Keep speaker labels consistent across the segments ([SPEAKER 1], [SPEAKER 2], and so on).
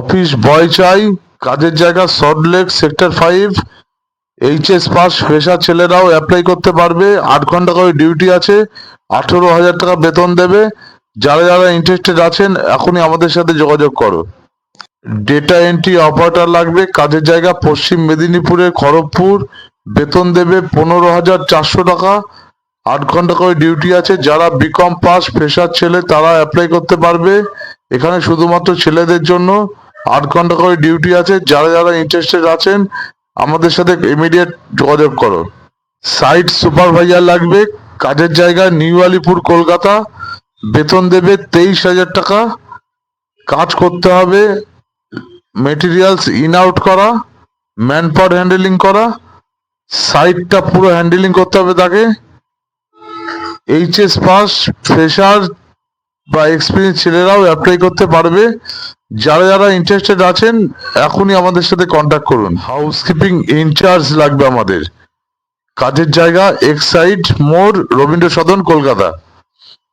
[SPEAKER 1] Office boy চাই, কাজের জায়গা Salt Lake sector five HS pass, fresher ছেলেরাও অ্যাপ্লাই করতে পারবে। আট ঘণ্টা করে ডিউটি আছে, আঠেরো হাজার টাকা বেতন দেবে। যারা যারা ইন্টারেস্টেড আছেন, এখনই আমাদের সাথে যোগাযোগ করো। ডেটা এন্ট্রি অপারেটর লাগবে, কাজের জায়গা পশ্চিম মেদিনীপুরের খড়গপুর, বেতন দেবে পনেরো হাজার চারশো টাকা। আট ঘণ্টা করে ডিউটি আছে, যারা বিকম পাস, ফ্রেশার ছেলে, তারা অ্যাপ্লাই করতে পারবে। এখানে শুধুমাত্র ছেলেদের জন্য। আট ঘণ্টা করে ডিউটি আছে, যারা যারা ইন্টারেস্টেড আছেন, আমাদের সাথে ইমিডিয়েট যোগাযোগ করো। সাইট সুপারভাইজার লাগবে, কাজের জায়গা নিউ আলিপুর, কলকাতা। বেতন দেবে তেইশ হাজার টাকা। কাজ করতে হবে মেটেরিয়ালস ইন আউট করা ম্যান পাওয়ার হ্যান্ডেলিং করা। সাইটটা পুরো হ্যান্ডেলিং করতে হবে তাকে। এইচএস পাস ফ্রেশার বা এক্সপিরিয়েন্স ছেলেরাও অ্যাপ্লাই করতে পারবে। যারা যারা ইন্টারেস্টেড আছেন, এখনই আমাদের সাথে কন্ট্যাক্ট করুন। হাউসকিপিং ইনচার্জ লাগবে আমাদের। কাজের জায়গা এক্সাইড মোড় রবীন্দ্র সদন কলকাতা।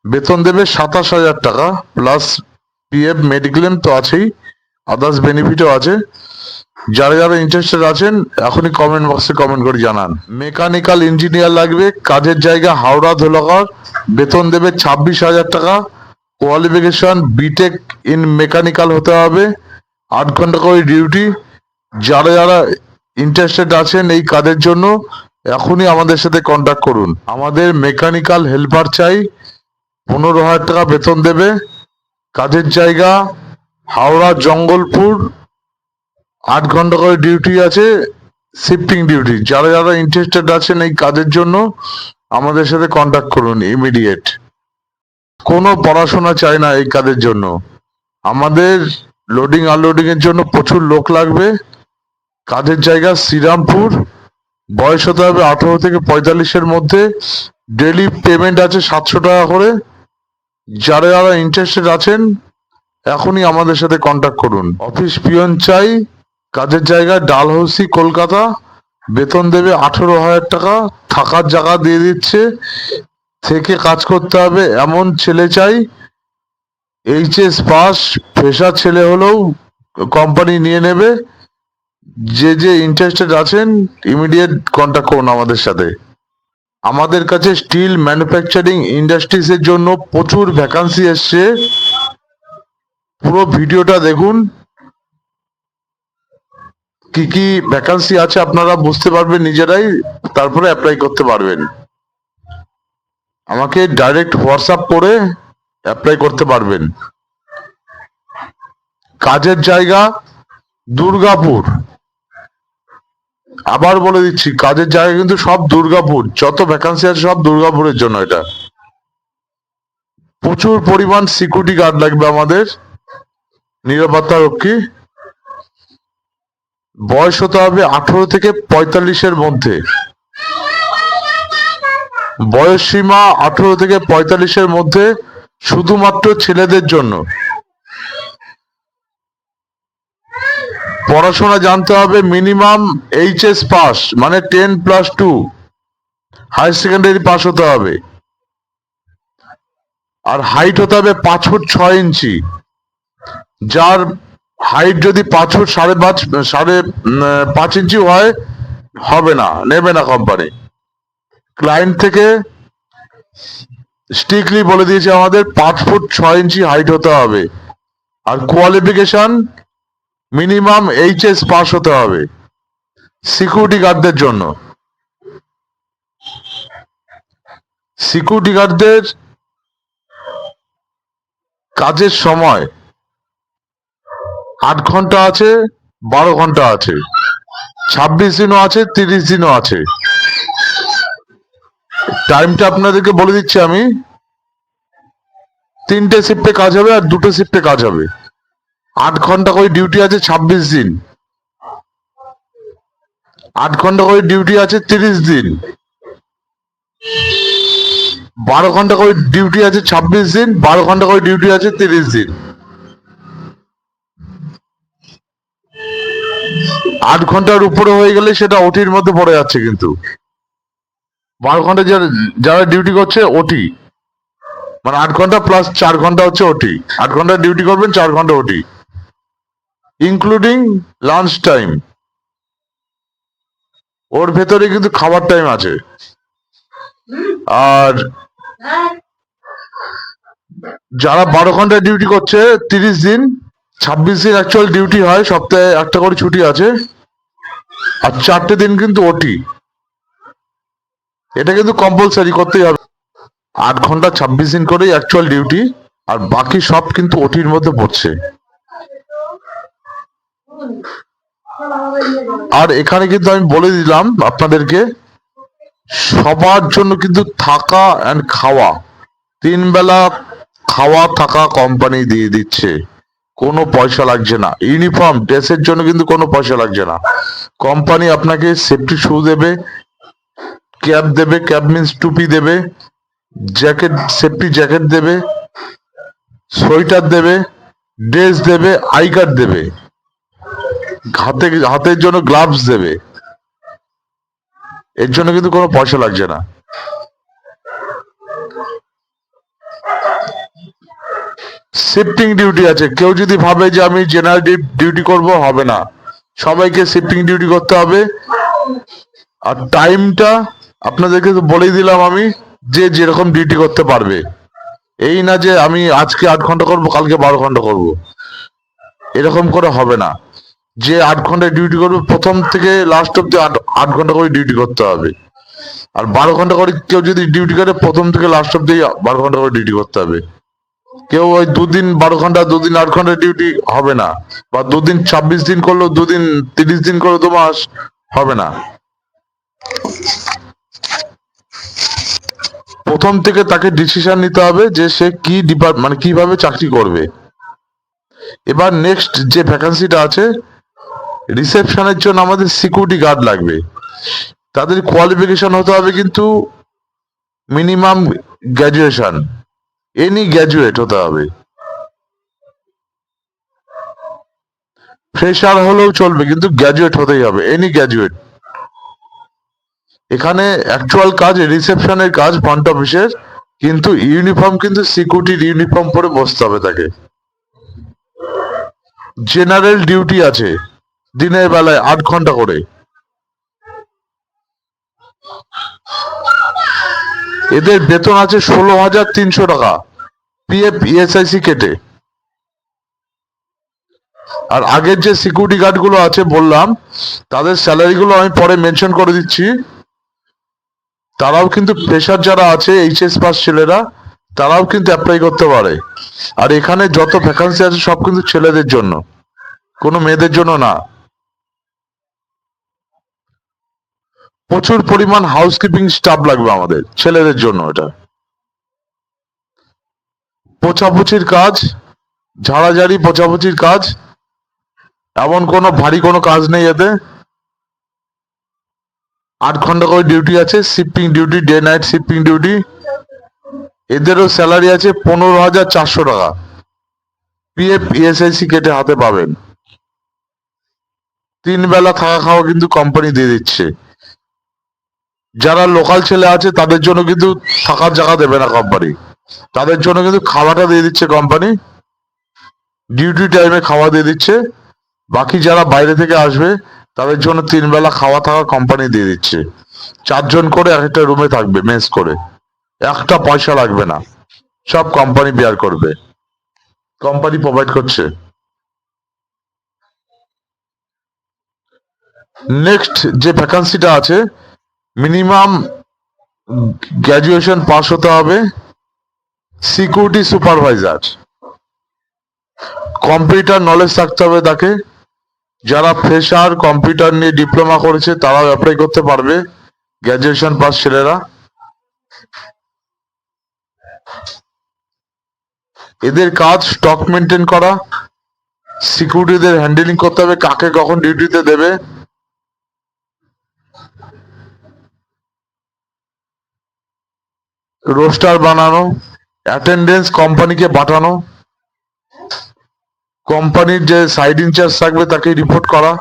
[SPEAKER 1] বেতন দেবে সাতাশ হাজার টাকা প্লাস পিএফ মেডিক্লেম তো আছেই আদার্স বেনিফিটও আছে। যারা যারা ইন্টারেস্টেড আছেন, এখনই কমেন্ট বক্সে কমেন্ট করে জানান। মেকানিক্যাল ইঞ্জিনিয়ার লাগবে, কাজের জায়গা, হাওড়া, ধোলাগড়, বেতন দেবে ছাব্বিশ হাজার টাকা কোয়ালিফিকেশন বিটেক ইন মেকানিক্যাল হতে হবে। আট ঘণ্টা করে ডিউটি যারা যারা ইন্টারেস্টেড আছেন এই কাজের জন্য, এখনই আমাদের সাথে কন্ট্যাক্ট করুন। আমাদের মেকানিক্যাল হেল্পার চাই, পনেরো হাজার টাকা বেতন দেবে। কাজের জায়গা, হাওড়া, জঙ্গলপুর, আট ঘণ্টা করে ডিউটি আছে শিফটিং ডিউটি যারা যারা ইন্টারেস্টেড আছেন এই কাজের জন্য, আমাদের সাথে কন্ট্যাক্ট করুন ইমিডিয়েট কোনো পড়াশোনা চাই না এই কাজের জন্য। আমাদের লোডিং আনলোডিং এর জন্য প্রচুর লোক লাগবে। কাজের জায়গা শ্রীরামপুর। বয়স হতে হবে আঠারো থেকে পঁয়তাল্লিশের মধ্যে। ডেলি পেমেন্ট আছে সাতশো টাকা করে। যারা যারা ইন্টারেস্টেড আছেন, এখনই আমাদের সাথে কন্ট্যাক্ট করুন। অফিস পিয়ন চাই। কাজের জায়গা ডালহৌসি, কলকাতা। বেতন দেবে আঠেরো হাজার টাকা। থাকার জায়গা দিয়ে দিচ্ছে। থেকে কাজ করতে হবে? এমন ছেলে চাই? এইচএস পাস ফ্রেশার ছেলে হলেও কোম্পানি নিয়ে নেবে। যে যে ইন্টারেস্টেড আছেন ইমিডিয়েট কন্ট্যাক্ট করুন আমাদের সাথে। আমাদের কাছে স্টিল ম্যানুফ্যাকচারিং ইন্ডাস্ট্রিজ এর জন্য প্রচুর ভ্যাকান্সি এসছে। পুরো ভিডিওটা দেখুন। কি কি ভ্যাকান্সি আছে আপনারা বুঝতে পারবেন নিজেরাই, তারপরে অ্যাপ্লাই করতে পারবেন। আমাকে ডাইরেক্ট হোয়াটসঅ্যাপ করে অ্যাপ্লাই করতে পারবেন। কাজের জায়গা দুর্গাপুর। আবার বলে দিচ্ছি, কাজের জায়গা কিন্তু সব দুর্গাপুর, যত ভ্যাকান্সি আছে সব দুর্গাপুরের জন্য এটা। প্রচুর পরিমাণ সিকিউরিটি গার্ড লাগবে আমাদের। নিরাপত্তা রক্ষী। বয়স হতে হবে আঠারো থেকে পঁয়তাল্লিশের মধ্যে। বয়স সীমা আঠারো থেকে পঁয়তাল্লিশের মধ্যে শুধুমাত্র ছেলেদের জন্য। পড়াশোনা জানতে হবে মিনিমাম এইচএস পাস মানে ten plus two. Higher secondary pass হতে হবে। আর হাইট হতে হবে পাঁচ ফুট ছয় ইঞ্চি। যার হাইট যদি পাঁচ ফুট সাড়ে পাঁচ সাড়ে পাঁচ ইঞ্চি হয়, হবে না, নেবে না কোম্পানি ক্লায়েন্ট থেকে স্ট্রিক্টলি বলে দিয়েছে আমাদের পাঁচ ফুট ছয় ইঞ্চি হাইট হতে হবে। আর কোয়ালিফিকেশন মিনিমাম এইচএস পাস হতে হবে সিকিউরিটি গার্ডদের জন্য। সিকিউরিটি গার্ডদের কাজের সময় আট ঘণ্টা আছে, বারো ঘণ্টা আছে, ছাব্বিশ দিনও আছে, তিরিশ দিনও আছে। টাইমটা আপনাদেরকে বলে দিচ্ছি আমি। তিনটে শিফটে কাজ হবে আর দুটো শিফটে কাজ হবে। আট ঘণ্টা করে ডিউটি আছে ছাব্বিশ দিন। আট ঘণ্টা করে ডিউটি আছে তিরিশ দিন। বারো ঘণ্টা করে ডিউটি আছে ছাব্বিশ দিন, বারো ঘণ্টা করে ডিউটি আছে তিরিশ দিন। আট ঘণ্টার উপরে হয়ে গেলে সেটা ওটির মধ্যে পড়ে যাচ্ছে কিন্তু। বারো ঘণ্টা যারা যারা ডিউটি করছে ওটি মানে আট ঘণ্টা প্লাস চার ঘণ্টা হচ্ছে ওটি আট ঘণ্টা ডিউটি করবেন, চার ঘণ্টা ওটি ইনক্লুডিং লাঞ্চ টাইম ওর ভেতরে কিন্তু খাবার টাইম আছে। আর যারা বারো ঘণ্টা ডিউটি করছে, তিরিশ দিন, ছাব্বিশ দিন অ্যাকচুয়াল ডিউটি হয়, সপ্তাহে একটা করে ছুটি আছে। আর চারটে দিন কিন্তু ওটি এটা কিন্তু কম্পালসারি করতেই হবে। আট ঘণ্টা ছাব্বিশ দিন করেই অ্যাকচুয়াল ডিউটি আর বাকি সব কিন্তু ওটির মধ্যে পড়ছে। আর এখানে কিন্তু আমি বলে দিলাম আপনাদেরকে, সবার জন্য কিন্তু থাকা অ্যান্ড খাওয়া, তিন বেলা খাওয়া থাকা কোম্পানি দিয়ে দিচ্ছে। কোনো পয়সা লাগছে না। ইউনিফর্ম ড্রেসের জন্য কিন্তু কোনো পয়সা লাগছে না। কোম্পানি আপনাকে সেফটি শু দেবে ক্যাপ দেবে, ক্যাপ মিন্স টুপি দেবে জ্যাকেট সেফটি জ্যাকেট দেবে, সোয়েটার দেবে, ড্রেস দেবে, আই কার্ড দেবে। হাতে, হাতের জন্য গ্লাভস দেবে। এর জন্য কিন্তু কোনো পয়সা লাগছে না। শিফটিং ডিউটি আছে। কেউ যদি ভাবে যে আমি জেনারেল ডিউটি করব, হবে না। সবাইকে শিফটিং ডিউটি করতে হবে। আর টাইমটা আপনাদেরকে তো বলেই দিলাম আমি যে যেরকম ডিউটি করতে পারবে। এই না যে আমি আজকে আট ঘণ্টা করব, কালকে বারো ঘণ্টা করব। এরকম করে হবে না। যে আট ঘণ্টা ডিউটি করবে, প্রথম থেকে লাস্ট অব্দি আট আট ঘণ্টা করে ডিউটি করতে হবে। আর বারো ঘণ্টা করে কেউ যদি ডিউটি করে, প্রথম থেকে লাস্ট অব্দি বারো ঘণ্টা করে ডিউটি করতে হবে। কেউ ওই দুদিন বারো ঘণ্টা, দুদিন আট ঘণ্টা ডিউটি হবে না। বা দুদিন ছাব্বিশ দিন করল, দুদিন তিরিশ দিন করল, দু মাস হবে না। প্রথম থেকে তাকে ডিসিশন নিতে হবে যে সে কি ডিপার্ট মানে কীভাবে চাকরি করবে। এবার নেক্সট যে ভ্যাকান্সিটা আছে রিসেপশনের জন্য আমাদের সিকিউরিটি গার্ড লাগবে। তাদের কোয়ালিফিকেশন হতে হবে কিন্তু মিনিমাম গ্র্যাজুয়েশন এনি গ্র্যাজুয়েট হতে হবে। ফ্রেশার হলেও চলবে কিন্তু গ্র্যাজুয়েট হতেই হবে। এনি গ্র্যাজুয়েট এখানে অ্যাকচুয়াল কাজ রিসেপশনের কাজ ফ্রন্ট অফিসের কিন্তু ইউনিফর্ম কিন্তু সিকিউরিটির ইউনিফর্ম পরে বসতে হবে তাকে। জেনারেল ডিউটি আছে, দিনের বেলায় আট ঘণ্টা করে। এদের বেতন আছে ষোলো হাজার তিনশো টাকা পিএফ ইএসআইসি কেটে। আর আগের যে সিকিউরিটি গার্ডগুলো আছে বললাম, তাদের স্যালারি গুলো আমি পরে মেনশন করে দিচ্ছি। তারাও কিন্তু প্রেশার যারা আছে এইচএস পাস ছেলেরা, তারাও কিন্তু অ্যাপ্লাই করতে পারে। আর এখানে যত ভ্যাকান্সি আছে, সব কিন্তু ছেলেদের জন্য। কোনো মেয়েদের জন্য না। প্রচুর পরিমাণ হাউসকিপিং স্টাফ লাগবে আমাদের, ছেলেদের জন্য এটা। পোছাপুছির কাজ, ঝাড়াঝাড়ি পোছাপুছির কাজ, এমন কোনো ভারী কোনো কাজ নেই এতে। আট ঘণ্টা করে ডিউটি আছে shifting duty day night shifting duty এদেরও স্যালারি আছে পনেরো হাজার চারশো টাকা। পিএফ ইএসআইসি কেটে হাতে পাবেন। তিন বেলা থাকা খাওয়া কিন্তু কোম্পানি দিয়ে দিচ্ছে। যারা লোকাল ছেলে আছে, তাদের জন্য কিন্তু থাকার জায়গা দেবে না কোম্পানি তাদের জন্য কিন্তু খাওয়াটা দিয়ে দিচ্ছে কোম্পানি ডিউটি টাইমে খাওয়া দিয়ে দিচ্ছে। বাকি যারা বাইরে থেকে আসবে তাদের জন্য তিন বেলা খাওয়া থাকা কোম্পানি দিয়ে দিচ্ছে। চারজন করে এক একটা রুমে থাকবে মেস করে। একটা পয়সা লাগবে না। সব কোম্পানি বেয়ার করবে। কোম্পানি প্রোভাইড করছে। নেক্সট যে ভ্যাকান্সিটা আছে মিনিমাম গ্র্যাজুয়েশন পাস হতে হবে সিকিউরিটি সুপারভাইজার কম্পিউটার নলেজ থাকতে হবে তাকে। যারা ফ্রেশার, কম্পিউটার নিয়ে ডিপ্লোমা করেছে, তারাও অ্যাপ্লাই করতে পারবে। গ্র্যাজুয়েশন পাস ছেলেরা। এদের কাজ স্টক মেনটেন করা। সিকিউরিটিদের হ্যান্ডেলিং করতে হবে, কাকে কখন ডিউটিতে দেবে। রোস্টার বানানো অ্যাটেন্ডেন্স কোম্পানিকে পাঠানো। কোম্পানির যে সাইড ইনচার্জ থাকবে তাকে রিপোর্ট করা।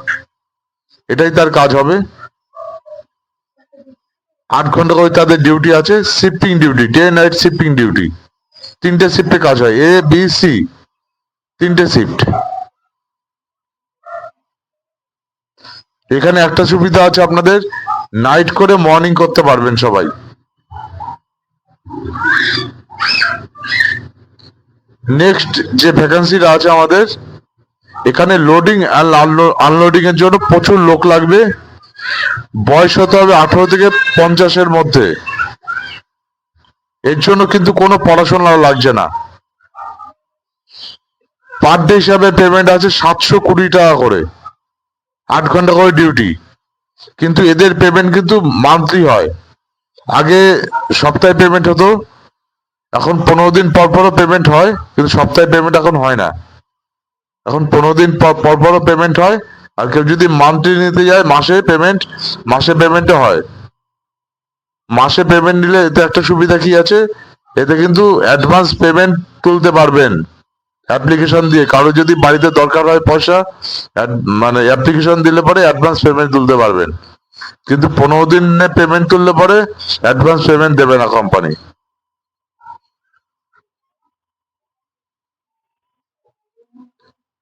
[SPEAKER 1] এটাই তার কাজ হবে। আট ঘণ্টা করে তাদের ডিউটি আছে shifting duty day night shifting duty তিনটে শিফটে কাজ হয় এ বি সি তিনটে শিফট এখানে একটা সুবিধা আছে আপনাদের নাইট করে মর্নিং করতে পারবেন সবাই। নেক্সট যে ভ্যাকান্সিটা আছে আমাদের, এখানে লোডিং আনলোডিং এর জন্য প্রচুর লোক লাগবে। বয়স হতে হবে আঠারো থেকে পঞ্চাশের মধ্যে। এর জন্য কিন্তু কোনো পড়াশোনা লাগছে না। পার ডে হিসাবে পেমেন্ট আছে সাতশো কুড়ি টাকা করে। আট ঘণ্টা করে ডিউটি কিন্তু এদের পেমেন্ট কিন্তু মান্থলি হয়। আগে সপ্তাহে পেমেন্ট হতো। এখন পনেরো দিন পর পরও পেমেন্ট হয়, কিন্তু সপ্তাহে পেমেন্ট এখন হয় না। এখন পনেরো দিন পর পর পরও পেমেন্ট হয়, আর কেউ যদি মান্থলি নিতে যায়, মাসে পেমেন্ট মাসে পেমেন্টও হয়। মাসে পেমেন্ট নিলে এতে একটা সুবিধা কি আছে? এতে কিন্তু অ্যাডভান্স পেমেন্ট তুলতে পারবেন। অ্যাপ্লিকেশন দিয়ে। কারও যদি বাড়িতে দরকার হয় পয়সা মানে অ্যাপ্লিকেশন দিলে পরে অ্যাডভান্স পেমেন্ট তুলতে পারবেন। কিন্তু পনেরো দিনে পেমেন্ট তুললে পরে অ্যাডভান্স পেমেন্ট দেবে না কোম্পানি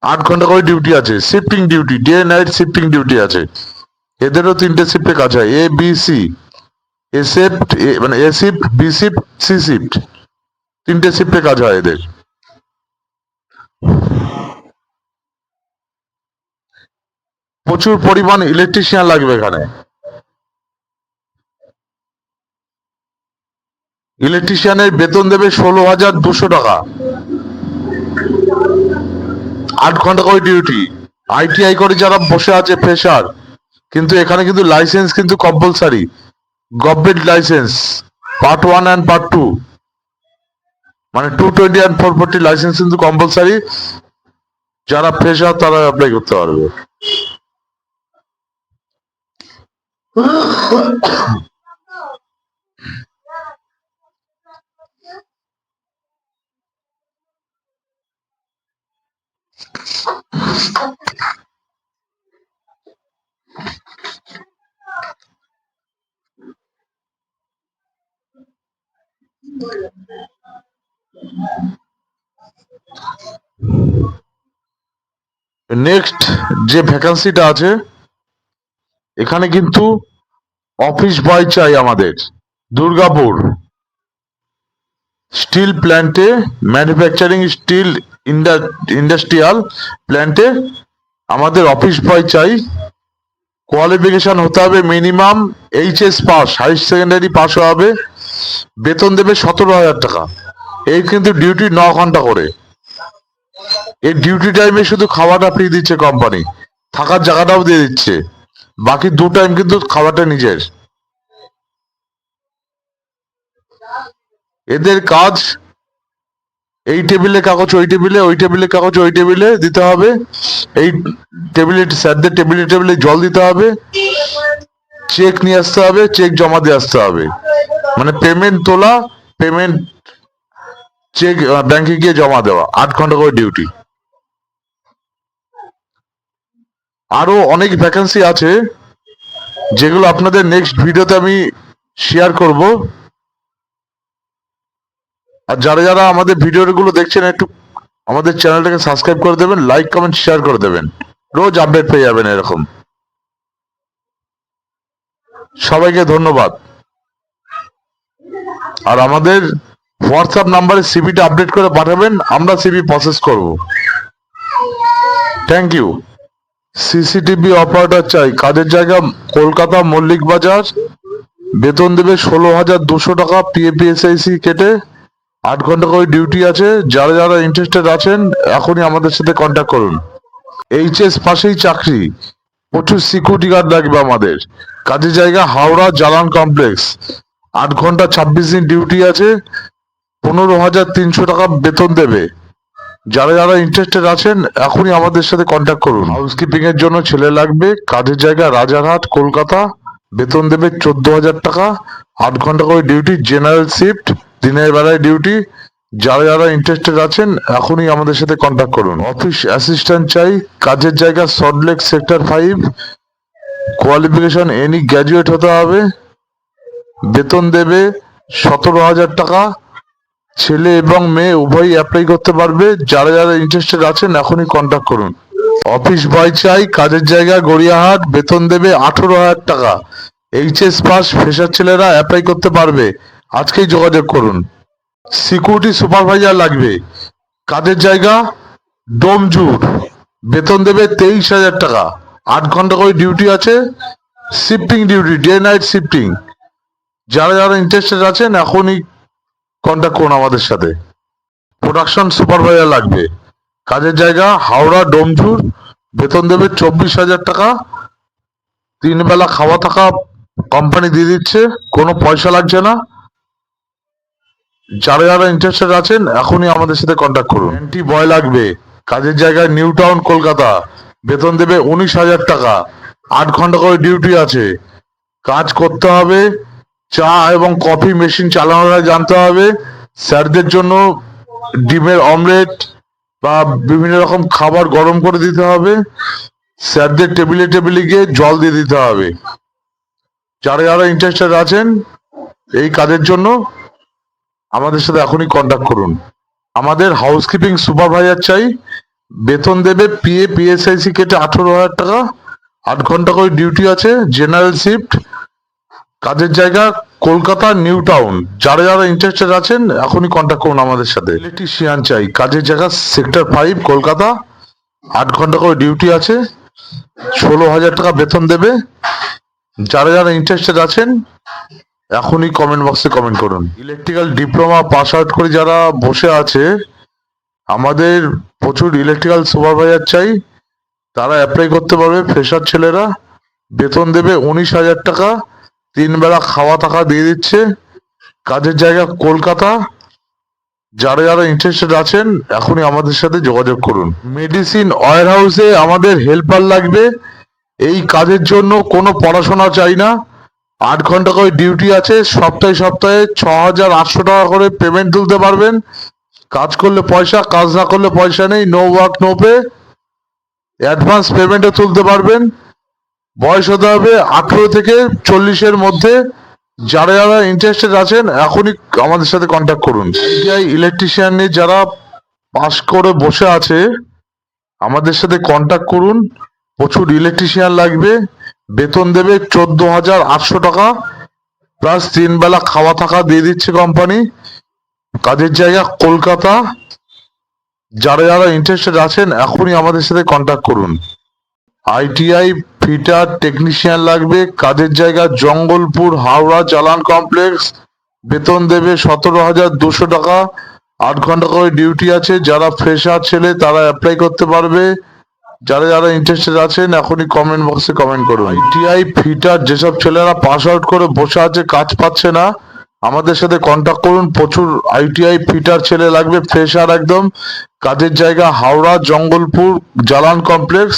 [SPEAKER 1] আট ঘণ্টা করে ডিউটি আছে shifting duty day night shifting duty আছে। এদেরও তিনটে শিফটে কাজ হয় A B C A shift মানে A shift B shift C shift তিনটে শিফটে কাজ হয় এদের। প্রচুর পরিমাণ ইলেকট্রিশিয়ান লাগবে এখানে। ইলেকট্রিশিয়ানের বেতন দেবে ষোলো হাজার দুশো টাকা। আট ঘণ্টা করে ডিউটি আইটিআই করে যারা বসে আছে ফ্রেশার কিন্তু এখানে কিন্তু লাইসেন্স কিন্তু compulsory government license part one and part two মানে two twenty and four forty license কিন্তু কম্পালসারি যারা ফ্রেশার তারা অ্যাপ্লাই করতে পারবে। নেক্সট যে ভ্যাকান্সিটা আছে, এখানে কিন্তু অফিস বয় চাই আমাদের, দুর্গাপুর। স্টিল প্ল্যান্টে ম্যানুফ্যাকচারিং স্টিল ইন্ডাস্ট্রিয়াল প্ল্যান্টে আমাদের অফিস বয় চাই। কোয়ালিফিকেশন হতে হবে minimum HS pass high secondary pass হবে। বেতন দেবে সতেরো হাজার টাকা। এই কিন্তু ডিউটি ন ঘণ্টা করে। এই ডিউটি টাইমে শুধু খাওয়াটা ফ্রি দিচ্ছে কোম্পানি থাকার জায়গাটাও দিয়ে দিচ্ছে। বাকি দু টাইম কিন্তু খাওয়াটা নিজের। এদের কাজ এই টেবিলে কাগজ, ওই টেবিলে ওই টেবিলে কাগজ, ওই টেবিলে দিতে হবে। এই টেবিলে, স্যারদের টেবিলে টেবিলে জল দিতে হবে। চেক নিয়ে আসতে হবে, চেক জমা দিয়ে আসতে হবে। মানে পেমেন্ট তোলা, পেমেন্ট চেক ব্যাংকে গিয়ে জমা দেওয়া, আট ঘণ্টা করে ডিউটি। আরও অনেক ভ্যাকেন্সি আছে, যেগুলো আপনাদের নেক্সট ভিডিওতে আমি শেয়ার করব। আর যারা যারা আমাদের ভিডিওগুলো দেখছেন একটু আমাদের চ্যানেলটাকে সাবস্ক্রাইব করে দেবেন লাইক কমেন্ট শেয়ার করে দেবেন। রোজ আপডেট পেয়ে যাবেন এরকম। সবাইকে ধন্যবাদ। আর আমাদের হোয়াটসঅ্যাপ নাম্বারে সিবিটা আপডেট করে পাঠাবেন, আমরা সিবি প্রসেস করব। থ্যাংক ইউ সিসিটিভি অপারেটর চাই। কাজের জায়গা কলকাতা মল্লিক বাজার। বেতন দেবে ষোলো হাজার দুশো টাকা পিএপিএসআইসি কেটে। আট ঘণ্টা করে ডিউটি আছে, যারা যারা ইন্টারেস্টেড আছেন, এখনই আমাদের সাথে কন্ট্যাক্ট করুন। এইচএস পাশেই চাকরি, প্রচুর সিকিউরিটি গার্ড লাগবে আমাদের। কাজের জায়গা হাওড়া জালান কমপ্লেক্স আট ঘণ্টা ছাব্বিশ দিন ডিউটি আছে, পনেরো হাজার তিনশো টাকা বেতন দেবে। যারা যারা ইন্টারেস্টেড আছেন, এখনই আমাদের সাথে কন্ট্যাক্ট করুন। হাউসকিপিং এর জন্য ছেলে লাগবে, কাজের জায়গা রাজারহাট, কলকাতা, বেতন দেবে চোদ্দ হাজার টাকা। আট ঘণ্টা করে ডিউটি জেনারেল শিফট দিনের বেলায় ডিউটি যারা যারা ইন্টারেস্টেড আছেন, এখনই আমাদের সাথে কন্ট্যাক্ট করুন। অফিস অ্যাসিস্ট্যান্ট চাই, কাজের জায়গা Salt Lake sector five qualification any graduate হতে হবে, বেতন দেবে সতেরো হাজার টাকা, ছেলে এবং মেয়ে উভয়ই অ্যাপ্লাই করতে পারবে, যারা যারা ইন্টারেস্টেড আছেন, এখনই কন্ট্যাক্ট করুন। অফিস বয় চাই, কাজের জায়গা গড়িয়াহাট, বেতন দেবে আঠেরো হাজার টাকা। এইচএস পাস ফ্রেশার ছেলেরা অ্যাপ্লাই করতে পারবে। আজকেই যোগাযোগ করুন। সিকিউরিটি সুপারভাইজার লাগবে। কাজের জায়গা? ডোমজুর। বেতন দেবে তেইশ হাজার টাকা। আট ঘণ্টা করে ডিউটি আছে। Shifting duty day night shifting যারা যারা ইন্টারেস্টেড আছেন, এখনই কন্ট্যাক্ট করুন আমাদের সাথে। প্রোডাকশন সুপারভাইজার লাগবে। কাজের জায়গা? হাওড়া, ডোমজুর। বেতন দেবে চব্বিশ হাজার টাকা। তিন বেলা খাওয়া থাকা কোম্পানি দিয়ে দিচ্ছে। কোনো পয়সা লাগছে না। যারা যারা ইন্টারেস্টেড আছেন, এখনই আমাদের সাথে কন্ট্যাক্ট করুন। অ্যান্টি বয় লাগবে। কাজের জায়গায় নিউ টাউন কলকাতা। বেতন দেবে উনিশ হাজার টাকা। আট ঘণ্টা করে ডিউটি আছে। কাজ করতে হবে। চা এবং কফি মেশিন চালানোটা জানতে হবে। স্যারদের জন্য ডিমের অমলেট বা বিভিন্ন রকম খাবার গরম করে দিতে হবে। স্যারদের টেবিলে টেবিলে গিয়ে জল দিয়ে দিতে হবে। যারা যারা ইন্টারেস্টেড আছেন, এই কাজের জন্য আমাদের সাথে এখনই কন্ট্যাক্ট করুন। আমাদের হাউসকিপিং সুপারভাইজার চাই, বেতন দেবে পিএ পিএসআইসি কেটে আঠেরো হাজার টাকা। আট ঘণ্টা করে ডিউটি আছে জেনারেল শিফট কাজের জায়গা, কলকাতা নিউ টাউন যারা যারা ইন্টারেস্টেড আছেন, এখনই কন্ট্যাক্ট করুন আমাদের সাথে। ইলেকট্রিশিয়ান চাই, কাজের জায়গা সেক্টর ফাইভ কলকাতা। আট ঘণ্টা করে ডিউটি আছে, ষোলো হাজার টাকা বেতন দেবে। যারা যারা ইন্টারেস্টেড আছেন এখনই কমেন্ট বক্সে কমেন্ট করুন। ইলেকট্রিক্যাল ডিপ্লোমা পাস আউট করে যারা বসে আছে, আমাদের প্রচুর ইলেকট্রিক্যাল সুপারভাইজার চাই। তারা অ্যাপ্লাই করতে পারবে ফ্রেশার ছেলেরা। বেতন দেবে উনিশ হাজার টাকা। তিন বেলা খাওয়া থাকা দিয়ে দিচ্ছে। কাজের জায়গা কলকাতা। যারা যারা ইন্টারেস্টেড আছেন, এখনই আমাদের সাথে যোগাযোগ করুন। মেডিসিন ওয়ার হাউসে আমাদের হেল্পার লাগবে। এই কাজের জন্য কোনো পড়াশোনা চাই না। আট ঘণ্টা করে ডিউটি আছে, সপ্তাহে সপ্তাহে ছ হাজার আটশো টাকা করে পেমেন্ট তুলতে পারবেন। কাজ করলে পয়সা, কাজ না করলে পয়সা নেই no work no pay advance পেমেন্টও তুলতে পারবেন। বয়স হতে হবে আঠেরো থেকে চল্লিশের মধ্যে। যারা যারা ইন্টারেস্টেড আছেন, এখনই আমাদের সাথে কন্ট্যাক্ট করুন। ইলেকট্রিশিয়ান নিয়ে যারা পাস করে বসে আছে, আমাদের সাথে কন্ট্যাক্ট করুন। প্রচুর ইলেকট্রিশিয়ান লাগবে। বেতন দেবে চোদ্দ হাজার আটশো টাকা। প্লাস তিন বেলা খাওয়া থাকা দিয়ে দিচ্ছে কোম্পানি কাজের জায়গা কলকাতা। যারা যারা ইন্টারেস্টেড আছেন, এখনই আমাদের সাথে কন্ট্যাক্ট করুন। আইটিআই ফিটার টেকনিশিয়ান লাগবে। কাজের জায়গা জঙ্গলপুর, হাওড়া চালান কমপ্লেক্স বেতন দেবে সতেরো হাজার দুশো টাকা। আট ঘণ্টা করে ডিউটি আছে। যারা ফ্রেশার ছেলে, তারা অ্যাপ্লাই করতে পারবে। যারা যারা ইন্টারেস্টেড আছেন, এখনই কমেন্ট বক্সে কমেন্ট করুন। আইটিআই ফিটার যেসব ছেলেরা পাস আউট করে বসে আছে, কাজ পাচ্ছে না, আমাদের সাথে কন্ট্যাক্ট করুন। প্রচুর আইটিআই ফিটার ছেলে লাগবে ফ্রেশার একদম। কাজের জায়গা হাওড়া, জঙ্গলপুর জালান কমপ্লেক্স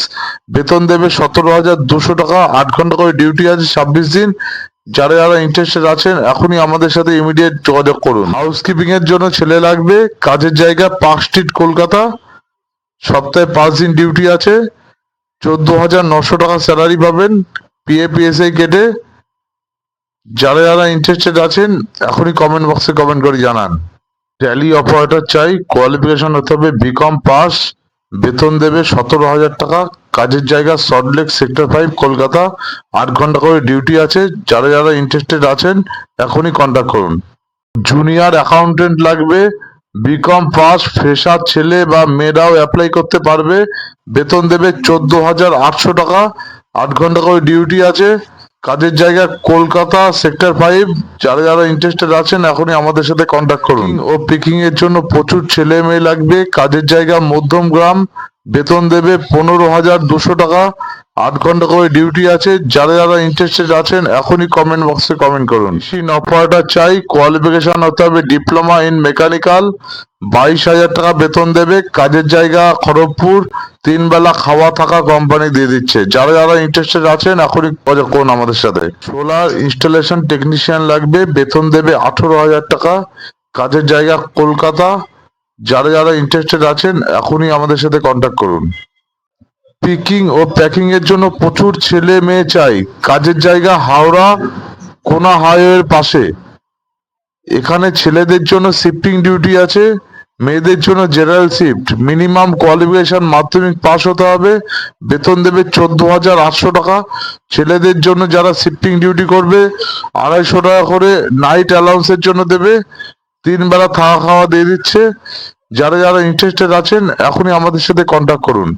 [SPEAKER 1] বেতন দেবে সতেরো হাজার দুশো টাকা। আট ঘণ্টা করে ডিউটি আছে ছাব্বিশ দিন। যারা যারা ইন্টারেস্টেড আছেন, এখনই আমাদের সাথে ইমিডিয়েট যোগাযোগ করুন। হাউসকিপিং এর জন্য ছেলে লাগবে। কাজের জায়গা পার্ক স্ট্রিট, কলকাতা। সপ্তাহে পাঁচ দিন ডিউটি আছে। চোদ্দ হাজার নশো টাকা স্যালারি পাবেন পিএ পিএসআই কেটে যারা যারা ইন্টারেস্টেড আছেন, এখনই কমেন্ট বক্সে কমেন্ট করে জানান। ট্যালি অপারেটর চাই কোয়ালিফিকেশন হতে হবে বিকম পাস বেতন দেবে সতেরো হাজার টাকা। কাজের জায়গা সল্টলেক সেক্টর ফাইভ কলকাতা। আট ঘণ্টা করে ডিউটি আছে। যারা যারা ইন্টারেস্টেড আছেন, এখনই কন্ট্যাক্ট করুন। জুনিয়র অ্যাকাউন্টেন্ট লাগবে বিকম পাস ফ্রেশার ছেলে বা মেয়েরাও অ্যাপ্লাই করতে পারবে। বেতন দেবে চোদ্দ হাজার আটশো টাকা। আট ঘণ্টা করে ডিউটি আছে। কাজের জায়গা কলকাতা সেক্টর ফাইভ যারা যারা ইন্টারেস্টেড আছেন, এখনই আমাদের সাথে কন্ট্যাক্ট করুন। ও পিকিং এর জন্য প্রচুর ছেলে মেয়ে লাগবে। কাজের জায়গা মধ্যম গ্রাম। বেতন দেবে পনেরো হাজার দুশো টাকা। আট ঘণ্টা করে ডিউটি আছে, যারা যারা ইন্টারেস্টেড আছেন, এখনই কমেন্ট বক্সে কমেন্ট করুন। মেশিন অপারেটর চাই কোয়ালিফিকেশন হতে হবে ডিপ্লোমা ইন মেকানিক্যাল বাইশ হাজার টাকা বেতন দেবে, কাজের জায়গা খড়গপুর, তিন বেলা খাওয়া থাকা কোম্পানি দিয়ে দিচ্ছে। যারা যারা ইন্টারেস্টেড আছেন, এখনই করুন আমাদের সাথে। সোলার ইনস্টলেশন টেকনিশিয়ান লাগবে, বেতন দেবে আঠেরো হাজার টাকা। কাজের জায়গা কলকাতা, যারা যারা ইন্টারেস্টেড আছেন, এখনই আমাদের সাথে কন্ট্যাক্ট করুন। পিকিং ও প্যাকিং এর জন্য প্রচুর ছেলে মেয়ে চাই। কাজের জায়গা হাওড়া, কোনা হাইওয়ের পাশে। এখানে ছেলেদের জন্য শিফটিং ডিউটি আছে, মেয়েদের জন্য জেনারেল শিফট মিনিমাম কোয়ালিফিকেশন মাধ্যমিক পাস হতে হবে, বেতন দেবে চোদ্দ হাজার আটশো টাকা। ছেলেদের জন্য যারা শিফটিং ডিউটি করবে, আড়াইশো টাকা করে নাইট অ্যালাউন্সের জন্য দেবে। তিন বেলা থাকা খাওয়া দিয়ে দিচ্ছে। যারা যারা ইন্টারেস্টেড আছেন, এখনই আমাদের সাথে কন্ট্যাক্ট করুন।